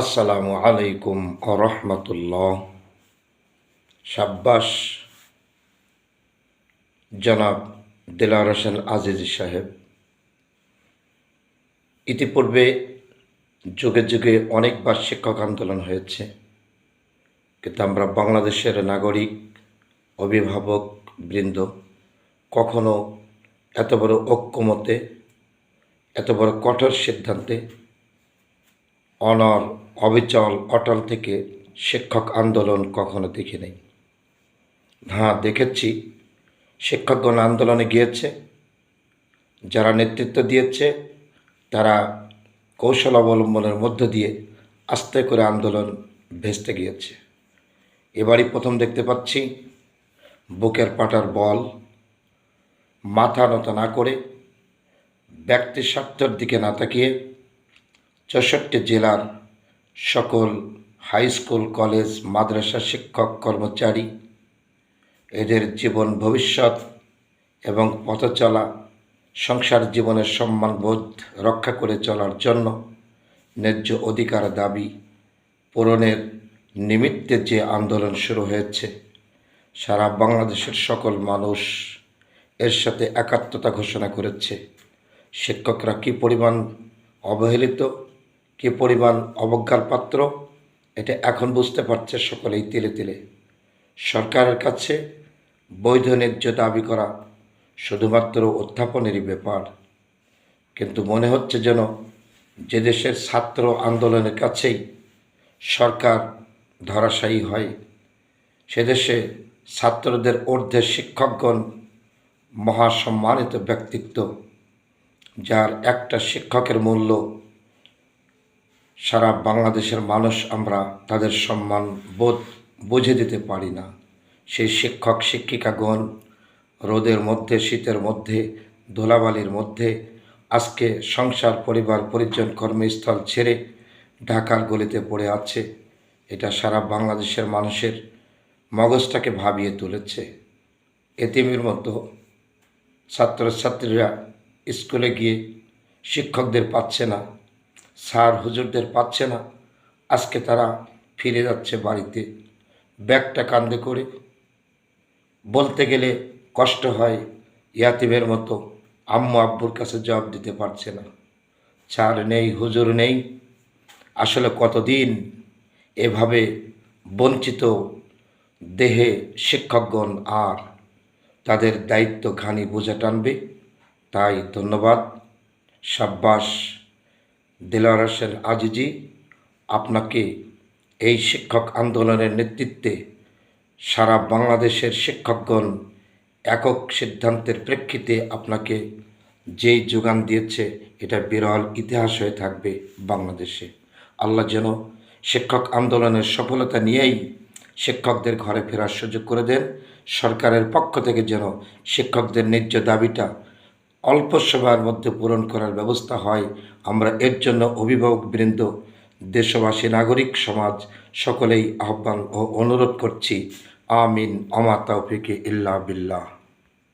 আসসালামু আলাইকুম রহমতুল্লাহ। সাব্বাস জনাব দিলার হোসেন আজিজ সাহেব, ইতিপূর্বে যুগে যুগে অনেকবার শিক্ষক আন্দোলন হয়েছে। কিন্তু আমরা বাংলাদেশের নাগরিক, অভিভাবক বৃন্দ কখনো এত বড় ঐক্যমতে, এত বড় কঠোর সিদ্ধান্তে অনর, অবিচল, অটল থেকে শিক্ষক আন্দোলন কখনো দেখি নাই হ্যাঁ দেখেছি। শিক্ষকগণ আন্দোলনে গিয়েছে। যারা নেতৃত্ব দিয়েছে, তারা কৌশল অবলম্বনের মধ্য দিয়ে আস্তে করে আন্দোলন ভেস্তে গিয়েছে। এবারই প্রথম দেখতে পাচ্ছি, বুকের পাটার বল মাথা নত না করে ব্যক্তি স্বার্থের দিকে না তাকিয়ে চৌষট্টি জেলার সকল হাই স্কুল কলেজ মাদ্রাসা শিক্ষক, কর্মচারী এদের জীবন, ভবিষ্যৎ এবং পথচলা, সংসার জীবনের সম্মানবোধ রক্ষা করে চলার জন্য ন্যায্য অধিকার দাবি পূরণের নিমিত্তে যে আন্দোলন শুরু হয়েছে, সারা বাংলাদেশের সকল মানুষ এর সাথে একাত্মতা ঘোষণা করেছে। শিক্ষকরা কী পরিমাণ অবহেলিত কী পরিমাণ অবজ্ঞার পাত্র এটা এখন বুঝতে পারছে সকলেই তিলে তিলে। সরকারের কাছে বৈধ ন্যায্য দাবি করা শুধুমাত্র উত্থাপনেরই ব্যাপার। কিন্তু মনে হচ্ছে যেন যে দেশের ছাত্র আন্দোলনের কাছেই সরকার ধরাশায়ী হয়। সে দেশে ছাত্রদের ঊর্ধ্বে শিক্ষকগণ মহাসম্মানিত ব্যক্তিত্ব, যার একটা শিক্ষকের মূল্য সারা বাংলাদেশের মানুষ আমরা তাদের সম্মান বোধ বুঝে দিতে পারি না। সেই শিক্ষক, শিক্ষিকাগণ রোদের মধ্যে, শীতের মধ্যে, ধুলাবালির মধ্যে আজকে সংসার, পরিবার, পরিজন, কর্মস্থল ছেড়ে ঢাকার গলিতে পড়ে আছে। এটা সারা বাংলাদেশের মানুষের মগজটাকে ভাবিয়ে তুলেছে। এতিমের মতো ছাত্রছাত্রীরা স্কুলে গিয়ে শিক্ষকদের পাচ্ছে না। স্যার হুজুরদের পাচ্ছে না। আজকে তারা ফিরে যাচ্ছে বাড়িতে। ব্যাগটা কান্দে করে। বলতে গেলে কষ্ট হয় ইয়াতিমের মতো। আম্মু আব্বুর কাছে জবাব দিতে পারছে না। স্যার নেই, হুজুর নেই। আসলে কতদিন এভাবে বঞ্চিত দেহে শিক্ষকগণ আর তাদের দায়িত্ব ঘানি বোঝা টানবে? তাই ধন্যবাদ। সাব্বাস দিলার আজিজি, আপনাকে এই শিক্ষক আন্দোলনের নেতৃত্বে সারা বাংলাদেশের শিক্ষকগণ একক সিদ্ধান্তের প্রেক্ষিতে আপনাকে যেই যোগান দিয়েছে, এটা বিরল ইতিহাস হয়ে থাকবে বাংলাদেশে। আল্লাহ যেন শিক্ষক আন্দোলনের সফলতা নিয়েই শিক্ষকদের ঘরে ফেরার সুযোগ করে দেন। সরকারের পক্ষ থেকে যেন শিক্ষকদের ন্যায্য দাবিটা অল্প সময়ের মধ্যে পূরণ করার ব্যবস্থা হয়। আমরা এর জন্য অভিভাবকবৃন্দ দেশবাসী, নাগরিক সমাজ সকলেই আহ্বান ও অনুরোধ করছি। আমিন। আমা তৌফিকে ইল্লা বিল্লাহ।